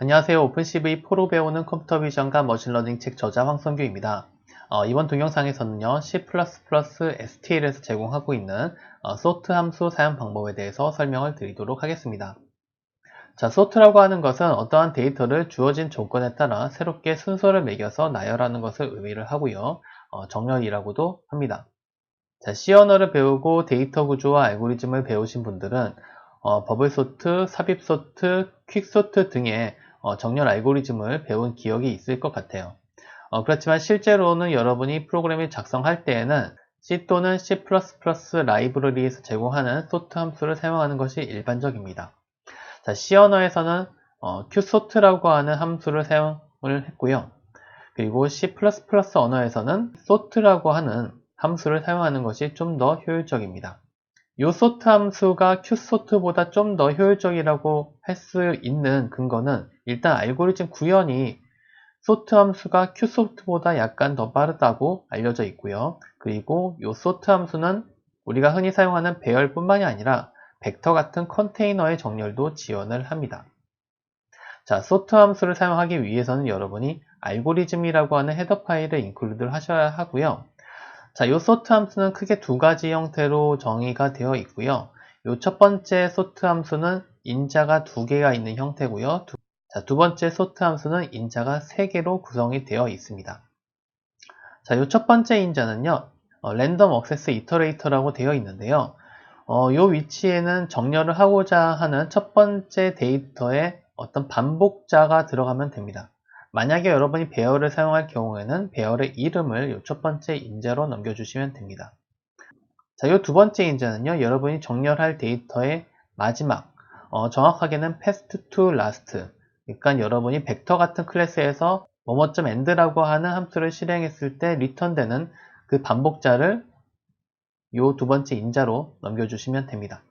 안녕하세요. 오픈CV 포로 배우는 컴퓨터 비전과 머신러닝 책 저자 황성규입니다. 어, 이번 동영상에서는요, C++ STL에서 제공하고 있는 어, sort 함수 사용 방법에 대해서 설명을 드리도록 하겠습니다. 자, sort라고 하는 것은 어떠한 데이터를 주어진 조건에 따라 새롭게 순서를 매겨서 나열하는 것을 의미를 하고요. 어, 정렬이라고도 합니다. 자, C 언어를 배우고 데이터 구조와 알고리즘을 배우신 분들은 어, 버블 소트, 삽입 소트, 퀵 소트 등의 어, 정렬 알고리즘을 배운 기억이 있을 것 같아요. 어, 그렇지만 실제로는 여러분이 프로그램을 작성할 때에는 C 또는 C++ 라이브러리에서 제공하는 소트 함수를 사용하는 것이 일반적입니다. 자, C 언어에서는 어, qsort라고 하는 함수를 사용을 했고요. 그리고 C++ 언어에서는 sort라고 하는 함수를 사용하는 것이 좀 더 효율적입니다. 요 sort 함수가 qsort보다 좀 더 효율적이라고 할 수 있는 근거는 일단 알고리즘 구현이 sort 함수가 qsort보다 약간 더 빠르다고 알려져 있고요. 그리고 요 sort 함수는 우리가 흔히 사용하는 배열뿐만이 아니라 벡터 같은 컨테이너의 정렬도 지원을 합니다. 자, sort 함수를 사용하기 위해서는 여러분이 알고리즘이라고 하는 헤더 파일을 인클루드 하셔야 하고요. 자, 요 sort 함수는 크게 두 가지 형태로 정의가 되어 있고요. 요 첫 번째 sort 함수는 인자가 두 개가 있는 형태고요. 두, 자, 두 번째 sort 함수는 인자가 세 개로 구성이 되어 있습니다. 자, 요 첫 번째 인자는요. 어, 랜덤 억세스 이터레이터라고 되어 있는데요. 어, 요 위치에는 정렬을 하고자 하는 첫 번째 데이터에 어떤 반복자가 들어가면 됩니다. 만약에 여러분이 배열을 사용할 경우에는 배열의 이름을 첫 번째 인자로 넘겨주시면 됩니다. 자, 이 두 번째 인자는요, 여러분이 정렬할 데이터의 마지막, 어, 정확하게는 past to last. 그러니까 여러분이 벡터 같은 클래스에서 뭐뭐.end라고 하는 함수를 실행했을 때 리턴되는 그 반복자를 이 두 번째 인자로 넘겨주시면 됩니다.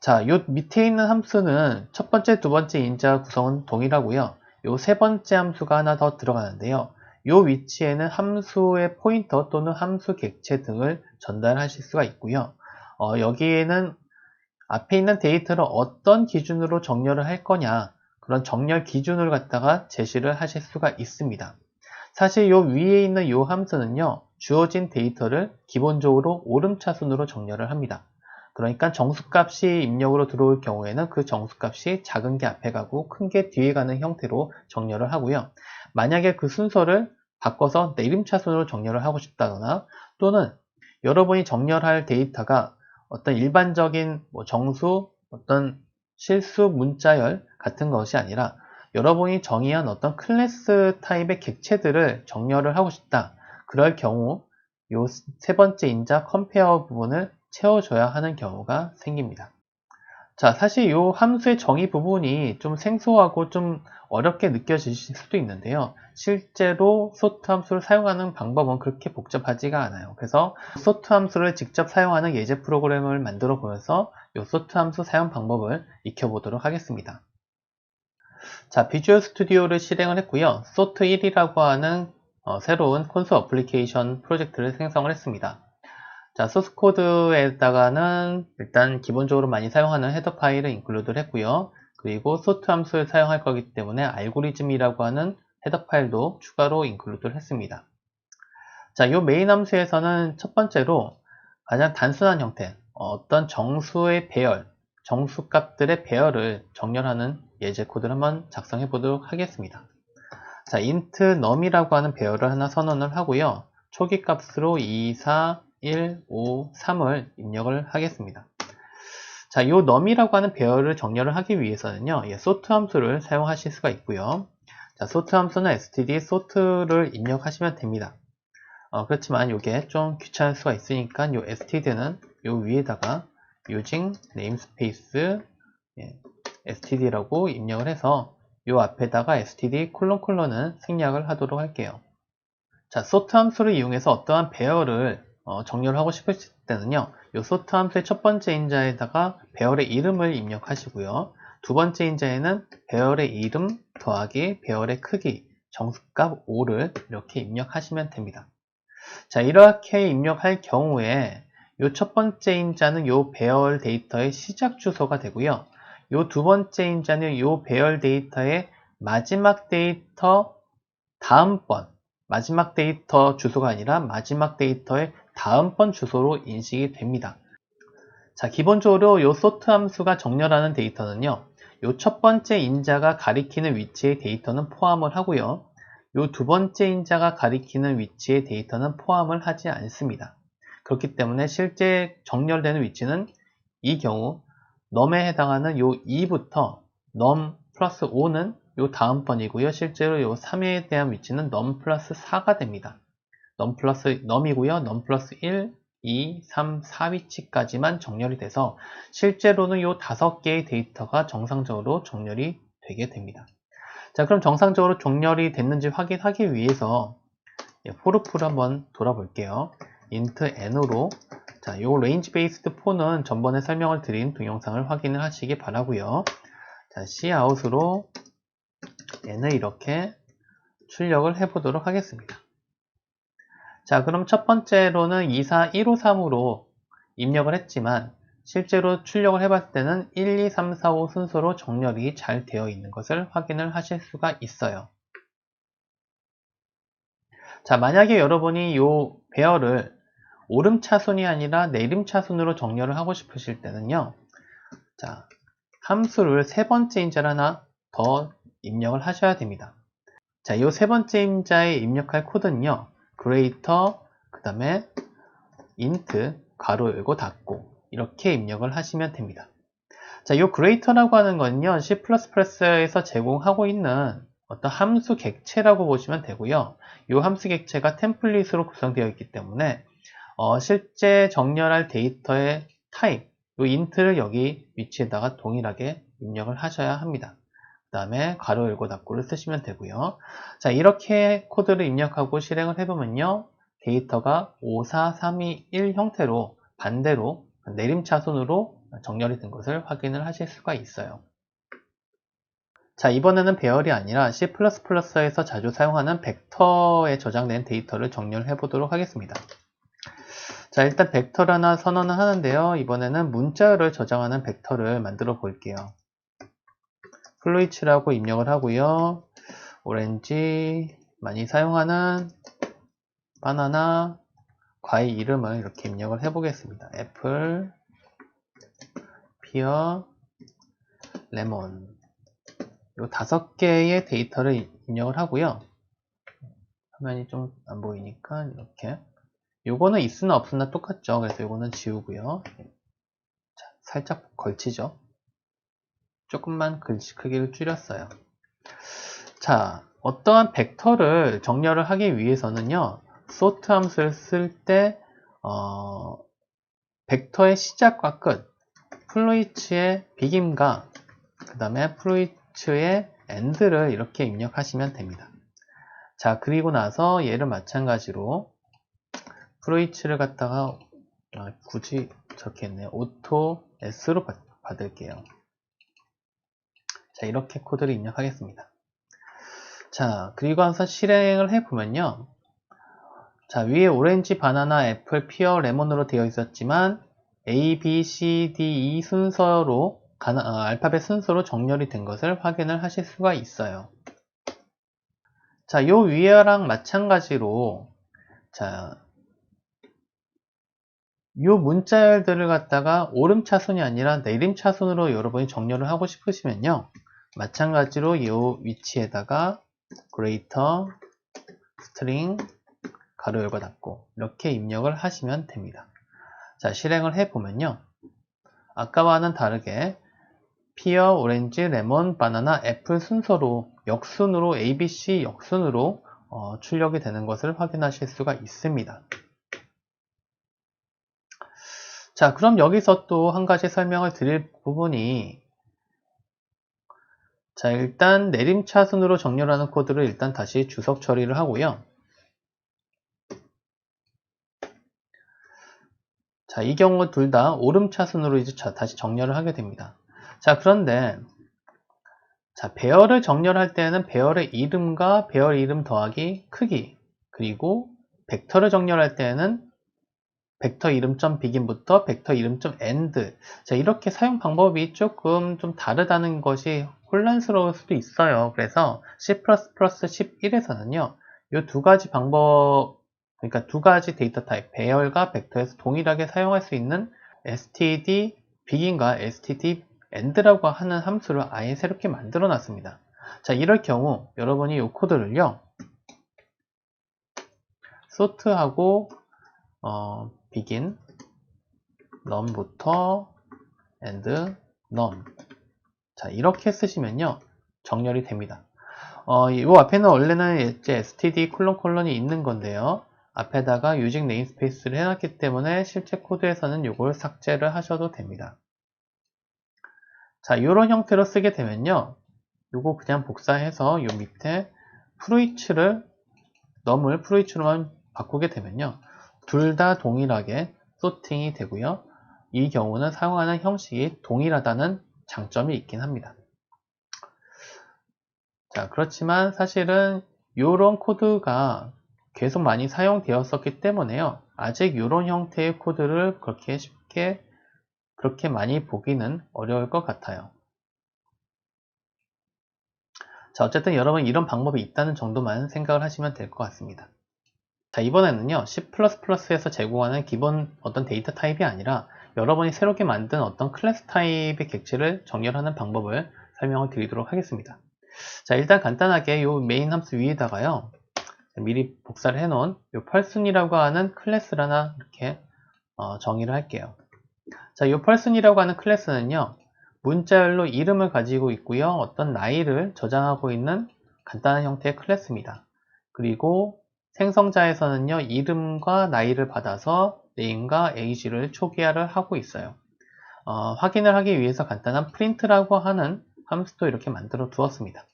자, 요 밑에 있는 함수는 첫 번째, 두 번째 인자 구성은 동일하고요. 요 세 번째 함수가 하나 더 들어가는데요. 요 위치에는 함수의 포인터 또는 함수 객체 등을 전달하실 수가 있고요. 어, 여기에는 앞에 있는 데이터를 어떤 기준으로 정렬을 할 거냐 그런 정렬 기준을 갖다가 제시를 하실 수가 있습니다. 사실 요 위에 있는 요 함수는요 주어진 데이터를 기본적으로 오름차순으로 정렬을 합니다. 그러니까 정수값이 입력으로 들어올 경우에는 그 정수값이 작은 게 앞에 가고 큰 게 뒤에 가는 형태로 정렬을 하고요. 만약에 그 순서를 바꿔서 내림차순으로 정렬을 하고 싶다거나 또는 여러분이 정렬할 데이터가 어떤 일반적인 뭐 정수, 어떤 실수 문자열 같은 것이 아니라 여러분이 정의한 어떤 클래스 타입의 객체들을 정렬을 하고 싶다. 그럴 경우 이세 번째 인자 컴페어 부분을 채워줘야 하는 경우가 생깁니다. 자, 사실 이 함수의 정의 부분이 좀 생소하고 좀 어렵게 느껴지실 수도 있는데요. 실제로 sort 함수를 사용하는 방법은 그렇게 복잡하지가 않아요. 그래서 sort 함수를 직접 사용하는 예제 프로그램을 만들어 보면서 이 sort 함수 사용 방법을 익혀보도록 하겠습니다. 자, 비주얼 스튜디오를 실행을 했고요. sort 1이라고 하는 어, 새로운 콘솔 어플리케이션 프로젝트를 생성을 했습니다. 자, 소스 코드에다가는 일단 기본적으로 많이 사용하는 헤더 파일을 인클루드를 했고요. 그리고 소트 함수를 사용할 거기 때문에 알고리즘이라고 하는 헤더 파일도 추가로 인클루드를 했습니다. 자, 이 메인 함수에서는 첫 번째로 가장 단순한 형태, 어떤 정수의 배열, 정수 값들의 배열을 정렬하는 예제 코드를 한번 작성해 보도록 하겠습니다. 자, int num이라고 하는 배열을 하나 선언을 하고요. 초기 값으로 2, 4, 1, 5, 3을 입력을 하겠습니다. 자, 이 num이라고 하는 배열을 정렬을 하기 위해서는요, 예, sort 함수를 사용하실 수가 있고요. 자, sort 함수는 std sort를 입력하시면 됩니다. 어, 그렇지만 이게 좀 귀찮을 수가 있으니까 이 std는 이 위에다가 using namespace 예, std라고 입력을 해서 이 앞에다가 std 콜론 콜론은 생략을 하도록 할게요. 자, sort 함수를 이용해서 어떠한 배열을 어, 정렬을 하고 싶을 때는요. 이 sort 함수의 첫 번째 인자에다가 배열의 이름을 입력하시고요. 두 번째 인자에는 배열의 이름 더하기 배열의 크기 정수값 5를 이렇게 입력하시면 됩니다. 자, 이렇게 입력할 경우에 이 첫 번째 인자는 이 배열 데이터의 시작 주소가 되고요. 요두 번째 인자는 요 배열 데이터의 마지막 데이터 다음번, 마지막 데이터 주소가 아니라 마지막 데이터의 다음번 주소로 인식이 됩니다. 자, 기본적으로 요 sort 함수가 정렬하는 데이터는요. 요 첫 번째 인자가 가리키는 위치의 데이터는 포함을 하고요. 요 두 번째 인자가 가리키는 위치의 데이터는 포함을 하지 않습니다. 그렇기 때문에 실제 정렬되는 위치는 이 경우 num에 해당하는 요 2부터 num 플러스 5는 요 다음 번이고요. 실제로 요 3에 대한 위치는 num 플러스 4가 됩니다. Num 플러스 num이고요. num 플러스 1, 2, 3, 4위치까지만 정렬이 돼서 실제로는 요 다섯 개의 데이터가 정상적으로 정렬이 되게 됩니다. 자, 그럼 정상적으로 정렬이 됐는지 확인하기 위해서 포르프를 한번 돌아볼게요. int n으로 자, 요 range based for는 전번에 설명을 드린 동영상을 확인을 하시기 바라고요. 자, cout으로 n을 이렇게 출력을 해 보도록 하겠습니다. 자, 그럼 첫 번째로는 24153으로 입력을 했지만 실제로 출력을 해봤을 때는 1, 2, 3, 4, 5 순서로 정렬이 잘 되어 있는 것을 확인을 하실 수가 있어요. 자, 만약에 여러분이 이 배열을 오름차순이 아니라 내림차순으로 정렬을 하고 싶으실 때는요. 자, 함수를 세 번째 인자를 하나 더 입력을 하셔야 됩니다. 자, 이 세 번째 인자에 입력할 코드는요. Greater 그 다음에 int 가로 열고 닫고 이렇게 입력을 하시면 됩니다. 자, 이 greater라고 하는 건요. C++에서 제공하고 있는 어떤 함수 객체라고 보시면 되고요. 이 함수 객체가 템플릿으로 구성되어 있기 때문에 어, 실제 정렬할 데이터의 타입, 이 int를 여기 위치에다가 동일하게 입력을 하셔야 합니다. 그 다음에 가로 열고 닫고를 쓰시면 되고요. 자 이렇게 코드를 입력하고 실행을 해보면요. 데이터가 5, 4, 3, 2, 1 형태로 반대로 내림차순으로 정렬이 된 것을 확인을 하실 수가 있어요. 자 이번에는 배열이 아니라 C++에서 자주 사용하는 벡터에 저장된 데이터를 정렬해 보도록 하겠습니다. 자 일단 벡터를 하나 선언을 하는데요. 이번에는 문자열을 저장하는 벡터를 만들어 볼게요. 플로이츠라고 입력을 하고요. 오렌지 많이 사용하는 바나나 과일 이름을 이렇게 입력을 해 보겠습니다. 애플, 피어, 레몬 요 다섯 개의 데이터를 입력을 하고요. 화면이 좀 안 보이니까 이렇게 요거는 있으나 없으나 똑같죠. 그래서 요거는 지우고요. 자, 살짝 걸치죠. 조금만 글씨 크기를 줄였어요. 자, 어떠한 벡터를 정렬을 하기 위해서는요, sort 함수를 쓸 때, 어, 벡터의 시작과 끝, 플로이츠의 비김과 그 다음에 플로이츠의 end를 이렇게 입력하시면 됩니다. 자, 그리고 나서 얘를 마찬가지로 플로이츠를 갖다가 아, 굳이 적겠네요. 오토 S로 받, 받을게요. 자, 이렇게 코드를 입력하겠습니다. 자, 그리고 나서 실행을 해보면요. 자, 위에 오렌지, 바나나, 애플, 피어, 레몬으로 되어 있었지만 A, B, C, D, E 순서로 어, 알파벳 순서로 정렬이 된 것을 확인을 하실 수가 있어요. 자, 요 위에랑 마찬가지로 자, 요 문자열들을 갖다가 오름 차순이 아니라 내림 차순으로 여러분이 정렬을 하고 싶으시면요. 마찬가지로 이 위치에다가 greater string 가로 열고 닫고 이렇게 입력을 하시면 됩니다. 자 실행을 해보면요. 아까와는 다르게 피어, 오렌지, 레몬, 바나나, 애플 순서로 역순으로 ABC 역순으로 어, 출력이 되는 것을 확인하실 수가 있습니다. 자 그럼 여기서 또 한 가지 설명을 드릴 부분이 자, 일단 내림차순으로 정렬하는 코드를 일단 다시 주석 처리를 하고요. 자, 이 경우 둘 다 오름차순으로 이제 다시 정렬을 하게 됩니다. 자, 그런데 자, 배열을 정렬할 때는 배열의 이름과 배열 이름 더하기 크기 그리고 벡터를 정렬할 때는 벡터 이름.점 begin부터 벡터 이름.점 end. 자, 이렇게 사용 방법이 조금 좀 다르다는 것이 혼란스러울 수도 있어요. 그래서 C++ 11에서는요, 이 두 가지 방법, 그러니까 두 가지 데이터 타입, 배열과 벡터에서 동일하게 사용할 수 있는 std begin과 std end라고 하는 함수를 아예 새롭게 만들어 놨습니다. 자, 이럴 경우 여러분이 이 코드를요, sort하고 어, begin num부터 and num 자 이렇게 쓰시면요 정렬이 됩니다. 어, 이 앞에는 원래는 이제 std 콜론 콜론이 있는 건데요. 앞에다가 using namespace를 해놨기 때문에 실제 코드에서는 이걸 삭제를 하셔도 됩니다. 자 이런 형태로 쓰게 되면요 이거 그냥 복사해서 요 밑에 fruit를 num을 fruit로만 바꾸게 되면요 둘 다 동일하게 소팅이 되고요. 이 경우는 사용하는 형식이 동일하다는 장점이 있긴 합니다. 자, 그렇지만 사실은 이런 코드가 계속 많이 사용되었었기 때문에요. 아직 이런 형태의 코드를 그렇게 쉽게 그렇게 많이 보기는 어려울 것 같아요. 자, 어쨌든 여러분 이런 방법이 있다는 정도만 생각을 하시면 될 것 같습니다. 자, 이번에는요, C++에서 제공하는 기본 어떤 데이터 타입이 아니라 여러분이 새롭게 만든 어떤 클래스 타입의 객체를 정렬하는 방법을 설명을 드리도록 하겠습니다. 자, 일단 간단하게 이 메인 함수 위에다가요, 미리 복사를 해 놓은 이 펄슨이라고 하는 클래스를 하나 이렇게 어, 정의를 할게요. 자, 이 펄슨이라고 하는 클래스는요, 문자열로 이름을 가지고 있고요, 어떤 나이를 저장하고 있는 간단한 형태의 클래스입니다. 그리고 생성자에서는요, 이름과 나이를 받아서 name과 age를 초기화를 하고 있어요. 어, 확인을 하기 위해서 간단한 print라고 하는 함수도 이렇게 만들어 두었습니다.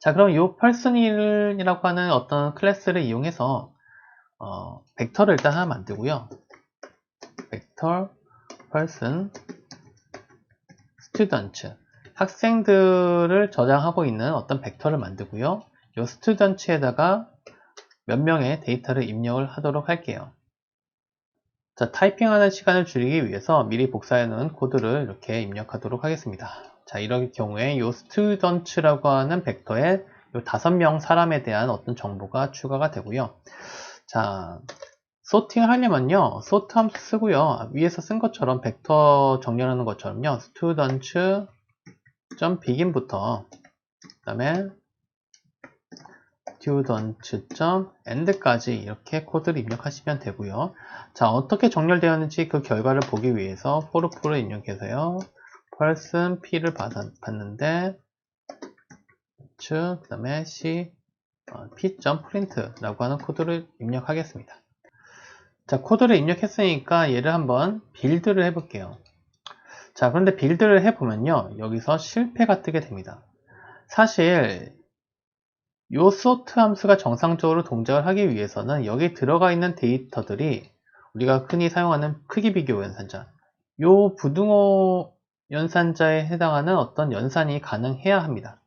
자, 그럼 이 person이라고 하는 어떤 클래스를 이용해서 어, 벡터를 일단 하나 만들고요. 벡터 person student 학생들을 저장하고 있는 어떤 벡터를 만들고요. 이 student에다가 몇 명의 데이터를 입력을 하도록 할게요. 자, 타이핑하는 시간을 줄이기 위해서 미리 복사해 놓은 코드를 이렇게 입력하도록 하겠습니다. 자, 이럴 경우에 이 student라고 하는 벡터에 이 다섯 명 사람에 대한 어떤 정보가 추가가 되고요. 자, 소팅을 하려면요, sort 함수 쓰고요. 위에서 쓴 것처럼 벡터 정렬하는 것처럼요, student.begin부터 그 다음에 student.end까지 이렇게 코드를 입력하시면 되고요. 자, 어떻게 정렬되었는지 그 결과를 보기 위해서 for를 입력해서요. person p를 받았는데 그 다음에 c 어, p.print라고 하는 코드를 입력하겠습니다. 자, 코드를 입력했으니까 얘를 한번 빌드를 해볼게요. 자, 그런데 빌드를 해보면요. 여기서 실패가 뜨게 됩니다. 사실 요 sort 함수가 정상적으로 동작을 하기 위해서는 여기 들어가 있는 데이터들이 우리가 흔히 사용하는 크기 비교 연산자 요 부등호 연산자에 해당하는 어떤 연산이 가능해야 합니다.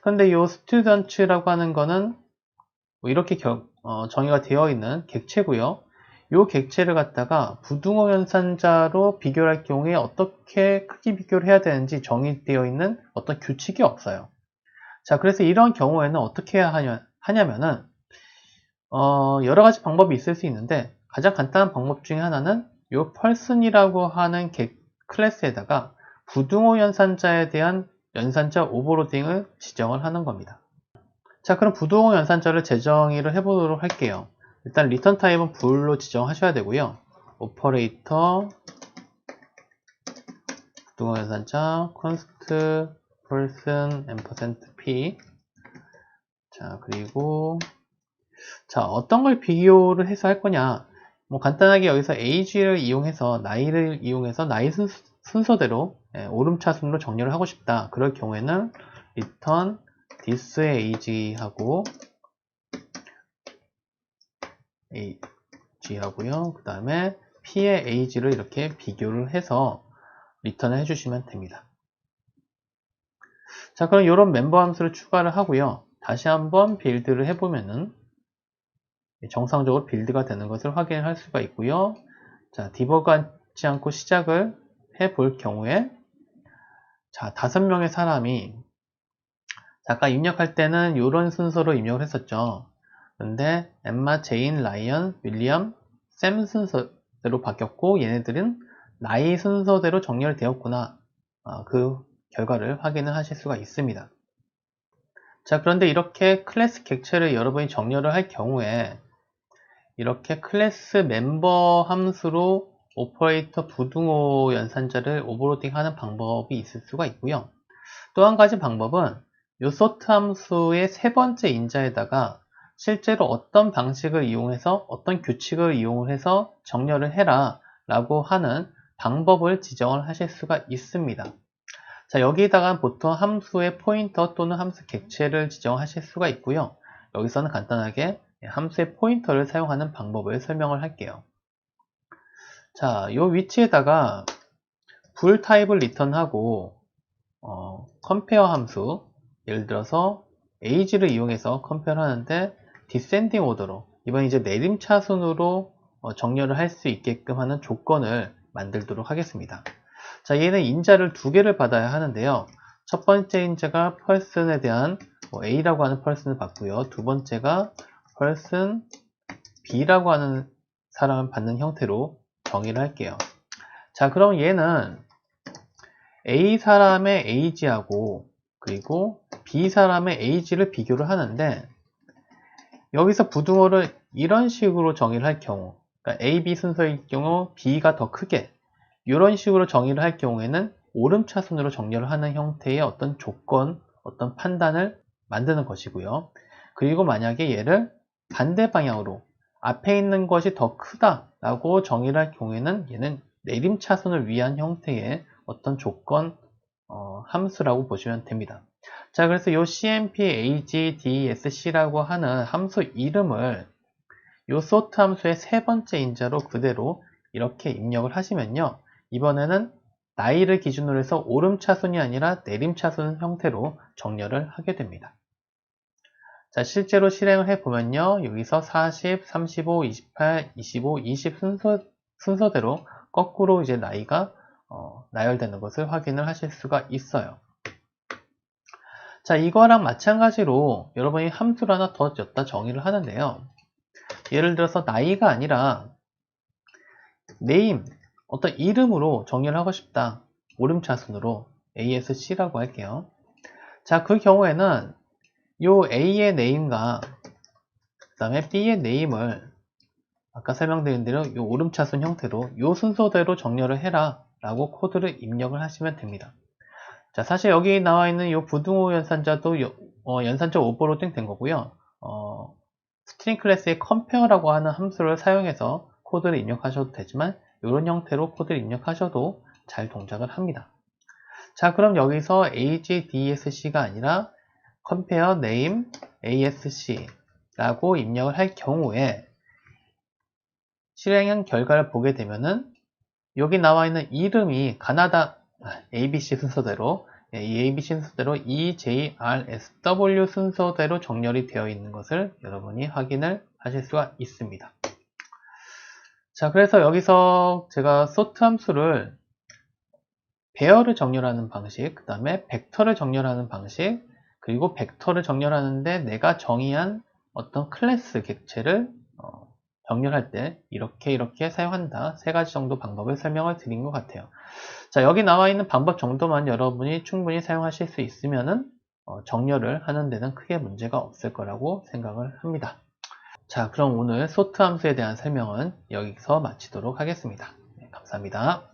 그런데 요 student라고 하는 거는 뭐 이렇게 겨, 어, 정의가 되어 있는 객체고요. 요 객체를 갖다가 부등호 연산자로 비교할 를 경우에 어떻게 크기 비교를 해야 되는지 정의되어 있는 어떤 규칙이 없어요. 자, 그래서 이런 경우에는 어떻게 해야 하냐, 하냐 면은, 어, 여러 가지 방법이 있을 수 있는데, 가장 간단한 방법 중에 하나는 이 person이라고 하는 개, 클래스에다가 부등호 연산자에 대한 연산자 오버로딩을 지정을 하는 겁니다. 자, 그럼 부등호 연산자를 재정의를 해보도록 할게요. 일단 리턴 타입은 불로 지정하셔야 되고요. 오퍼레이터 부등호 연산자 const person 자 그리고 자 어떤 걸 비교를 해서 할 거냐? 뭐 간단하게 여기서 age를 이용해서 나이를 이용해서 나이 순서, 대로 예, 오름차순으로 정렬을 하고 싶다. 그럴 경우에는 return this의 age 하고 age 하고요. 그 다음에 p의 age를 이렇게 비교를 해서 리턴을 해주시면 됩니다 자, 그럼 이런 멤버 함수를 추가를 하고요. 다시 한번 빌드를 해보면은 정상적으로 빌드가 되는 것을 확인할 수가 있고요. 자, 디버그하지 않고 시작을 해 볼 경우에 자, 다섯 명의 사람이 아까 입력할 때는 이런 순서로 입력을 했었죠. 근데 엠마, 제인, 라이언, 윌리엄, 샘 순서대로 바뀌었고 얘네들은 나이 순서대로 정렬되었구나. 아, 그 결과를 확인을 하실 수가 있습니다. 자 그런데 이렇게 클래스 객체를 여러분이 정렬을 할 경우에 이렇게 클래스 멤버 함수로 오퍼레이터 부등호 연산자를 오버로딩 하는 방법이 있을 수가 있고요. 또 한 가지 방법은 이 sort 함수의 세 번째 인자에다가 실제로 어떤 방식을 이용해서 어떤 규칙을 이용해서 정렬을 해라 라고 하는 방법을 지정을 하실 수가 있습니다. 자 여기다가 보통 함수의 포인터 또는 함수 객체를 지정하실 수가 있고요. 여기서는 간단하게 함수의 포인터를 사용하는 방법을 설명을 할게요. 자, 이 위치에다가 불 타입을 리턴하고 어, 컴페어 함수 예를 들어서 age를 이용해서 컴페어를 하는데 디센딩 오더로 이번 이제 내림차순으로 어, 정렬을 할 수 있게끔 하는 조건을 만들도록 하겠습니다. 자, 얘는 인자를 두 개를 받아야 하는데요. 첫 번째 인자가 person에 대한 뭐 A라고 하는 person을 받고요. 두 번째가 person B라고 하는 사람을 받는 형태로 정의를 할게요. 자, 그럼 얘는 A 사람의 age하고 그리고 B 사람의 age를 비교를 하는데 여기서 부등호를 이런 식으로 정의를 할 경우 그러니까 A, B 순서일 경우 B가 더 크게 이런 식으로 정의를 할 경우에는 오름차순으로 정렬을 하는 형태의 어떤 조건, 어떤 판단을 만드는 것이고요. 그리고 만약에 얘를 반대 방향으로 앞에 있는 것이 더 크다라고 정의를 할 경우에는 얘는 내림차순을 위한 형태의 어떤 조건 어, 함수라고 보시면 됩니다. 자, 그래서 이 CMP, AG, DSC라고 하는 함수 이름을 이 sort 함수의 세 번째 인자로 그대로 이렇게 입력을 하시면요. 이번에는 나이를 기준으로 해서 오름차순이 아니라 내림차순 형태로 정렬을 하게 됩니다. 자, 실제로 실행을 해보면요. 여기서 40, 35, 28, 25, 20 순서, 순서 대로 거꾸로 이제 나이가 어, 나열되는 것을 확인을 하실 수가 있어요. 자, 이거랑 마찬가지로 여러분이 함수를 하나 더 줬다 정의를 하는데요. 예를 들어서 나이가 아니라 name, 어떤 이름으로 정렬 하고 싶다. 오름차순으로 ASC라고 할게요. 자, 그 경우에는 요 A의 name과 그 다음에 B의 name을 아까 설명드린 대로 요 오름차순 형태로 요 순서대로 정렬을 해라 라고 코드를 입력을 하시면 됩니다. 자, 사실 여기 나와 있는 이 부등호 연산자도 어, 연산자 오버로딩 된 거고요. 어, 스트링 클래스의 compare라고 하는 함수를 사용해서 코드를 입력하셔도 되지만 이런 형태로 코드를 입력하셔도 잘 동작을 합니다. 자 그럼 여기서 agdsc가 아니라 compare name asc 라고 입력을 할 경우에 실행한 결과를 보게 되면은 여기 나와 있는 이름이 가나다 ABC 순서대로 예, 이 ABC 순서대로 EJRSW 순서대로 정렬이 되어 있는 것을 여러분이 확인을 하실 수가 있습니다. 자, 그래서 여기서 제가 sort 함수를 배열을 정렬하는 방식, 그 다음에 벡터를 정렬하는 방식, 그리고 벡터를 정렬하는데 내가 정의한 어떤 클래스 객체를 어, 정렬할 때 이렇게 이렇게 사용한다. 세 가지 정도 방법을 설명을 드린 것 같아요. 자, 여기 나와 있는 방법 정도만 여러분이 충분히 사용하실 수 있으면은 어, 정렬을 하는 데는 크게 문제가 없을 거라고 생각을 합니다. 자, 그럼 오늘 소트 함수에 대한 설명은 여기서 마치도록 하겠습니다. 네, 감사합니다.